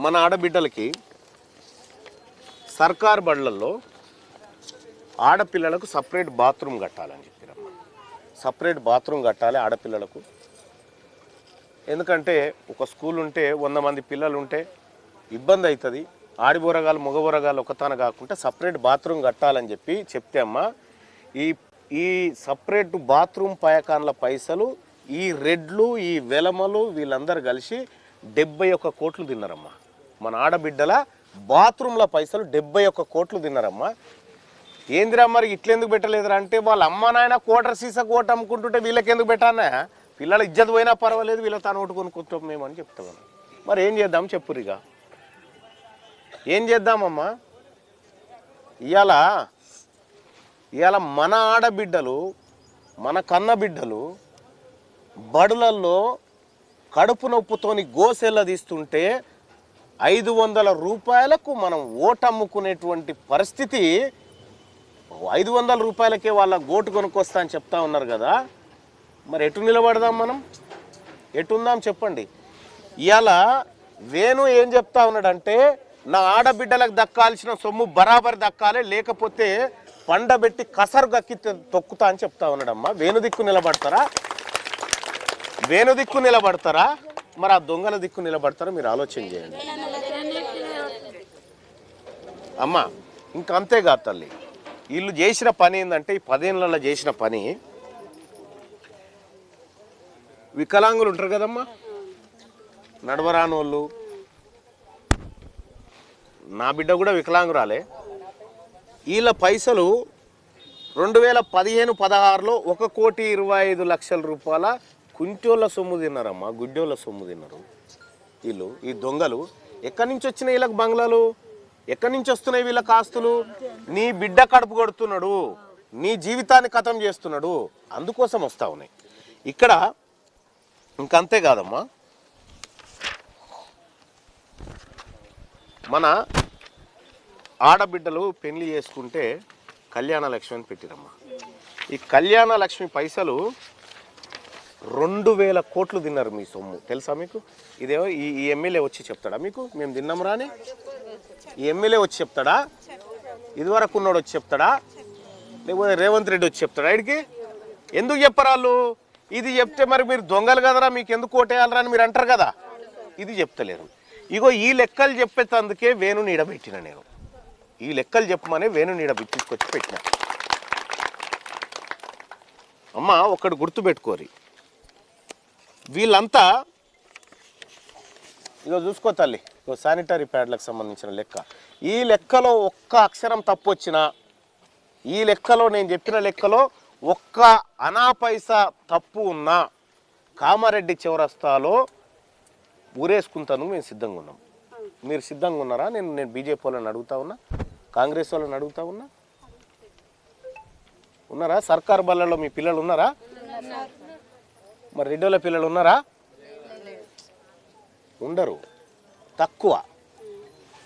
మన ఆడబిడ్డలకి సర్కార్ బళ్ళల్లో ఆడపిల్లలకు సపరేట్ బాత్రూమ్ కట్టాలని చెప్పారమ్మ. సపరేట్ బాత్రూమ్ కట్టాలి ఆడపిల్లలకు. ఎందుకంటే ఒక స్కూల్ ఉంటే వంద మంది పిల్లలు ఉంటే ఇబ్బంది అవుతుంది ఆడిబోరగాలు మగబోరగాలు ఒకతాన కాకుండా సపరేట్ బాత్రూమ్ కట్టాలని చెప్పి చెప్తే అమ్మ ఈ ఈ సపరేట్ బాత్రూమ్ పయకాన్ల పైసలు ఈ రెడ్లు ఈ వెలమలు వీళ్ళందరూ కలిసి డెబ్బై ఒక్క కోట్లు తిన్నారమ్మా. మన ఆడబిడ్డల బాత్రూమ్ల పైసలు డెబ్బై ఒక్క కోట్లు తిన్నారమ్మా. ఏందిరా మరి ఇట్లెందుకు పెట్టలేదురా అంటే వాళ్ళ అమ్మ నాయన కోటర్ సీసా కోట అమ్ముకుంటుంటే వీళ్ళకి ఎందుకు పెట్టానా పిల్లలు ఇజ్జత్ పోయినా పర్వాలేదు వీళ్ళ తను ఒకటి కొనుక్కుంటాం మేము అని చెప్తాం మరి ఏం చేద్దాం చెప్పురిగా ఏం చేద్దామమ్మా? ఇవాళ ఇవాళ మన ఆడబిడ్డలు మన కన్న బిడ్డలు బడులల్లో కడుపు నొప్పుతోని గోసెల్ల తీస్తుంటే ఐదు వందల రూపాయలకు మనం ఓటమ్ముకునేటువంటి పరిస్థితి ఐదు వందల రూపాయలకే వాళ్ళ గోటు కొనుక్కొస్తా అని చెప్తా ఉన్నారు కదా. మరి ఎటు నిలబడదాం మనం? ఎటుందాం చెప్పండి. ఇవాళ వేణు ఏం చెప్తా ఉన్నాడంటే నా ఆడబిడ్డలకు దక్కాల్సిన సొమ్ము బరాబర్ దక్కాలి లేకపోతే పండబెట్టి కసరు గక్కి తొక్కుతా అని చెప్తా ఉన్నాడమ్మా. వేణు దిక్కు నిలబడతారా? వేణు దిక్కు నిలబడతారా? మరి ఆ దొంగల దిక్కు నిలబడతారో మీరు ఆలోచన చేయండి. అమ్మ ఇంకా అంతేకాదు తల్లి. వీళ్ళు చేసిన పని ఏంటంటే ఈ పదేళ్ళలో చేసిన పని. వికలాంగులు ఉంటారు కదమ్మా? నడవరాని వాళ్ళు నా బిడ్డ కూడా వికలాంగురాలే. వీళ్ళ పైసలు రెండు వేల పదిహేను పదహారులో ఒక కోటి ఇరవై ఐదు లక్షల రూపాయల కుంటోళ్ళ సొమ్ము తిన్నారమ్మా గుడ్డోళ్ళ సొమ్ము తిన్నారు. వీళ్ళు ఈ దొంగలు ఎక్కడి నుంచి వచ్చినాయి వీళ్ళకి బంగ్లాలు? ఎక్కడి నుంచి వస్తున్నాయి వీళ్ళ కాస్తులు? నీ బిడ్డ కడుపు కొడుతున్నాడు నీ జీవితాన్ని ఖతం చేస్తున్నాడు అందుకోసం వస్తా ఉన్నాయి. ఇక్కడ ఇంకంతే కాదమ్మా. మన ఆడబిడ్డలు పెళ్ళి చేసుకుంటే కళ్యాణ లక్ష్మి అని పెట్టిరమ్మా. ఈ కళ్యాణ లక్ష్మి పైసలు రెండు వేల కోట్లు తిన్నారు మీ సొమ్ము. తెలుసా మీకు? ఇదేమో ఈ ఈ ఎమ్మెల్యే వచ్చి చెప్తాడా మీకు? మేము తిన్నాం రాని? ఈ ఎమ్మెల్యే వచ్చి చెప్తాడా? ఇదివరకు ఉన్నోడు వచ్చి చెప్తాడా? లేకపోతే రేవంత్ రెడ్డి వచ్చి చెప్తాడా ఆయనకి ఎందుకు చెప్పరు వాళ్ళు? ఇది చెప్తే మరి మీరు దొంగలు కదరా మీకు ఎందుకు ఓటేయాలరా అని మీరు అంటారు కదా? ఇది చెప్తలేరు. ఇగో ఈ లెక్కలు చెప్పేటందుకే వేణు నీడబెట్టిన నేను. ఈ లెక్కలు చెప్పమనే వేణు నీడ తీసుకొచ్చి పెట్టిన. అమ్మ ఒక్కడు గుర్తుపెట్టుకోరి. వీళ్ళంతా ఇగో చూసుకో తల్లి ఇదో శానిటరీ ప్యాడ్లకు సంబంధించిన లెక్క. ఈ లెక్కలో ఒక్క అక్షరం తప్పు వచ్చినా ఈ లెక్కలో నేను చెప్పిన లెక్కలో ఒక్క అనా పైసా తప్పు ఉన్నా కామారెడ్డి చివరస్తాలో ఊరేసుకుంటాను మేము సిద్ధంగా ఉన్నాం. మీరు సిద్ధంగా ఉన్నారా? నేను నేను బీజేపీ వాళ్ళని అడుగుతా ఉన్నా కాంగ్రెస్ వాళ్ళని అడుగుతా ఉన్నా. ఉన్నారా? సర్కార్ బళ్ళలో మీ పిల్లలు ఉన్నారా. మరి రెడ్డోళ్ళ పిల్లలు ఉన్నారా? ఉండరు. తక్కువ.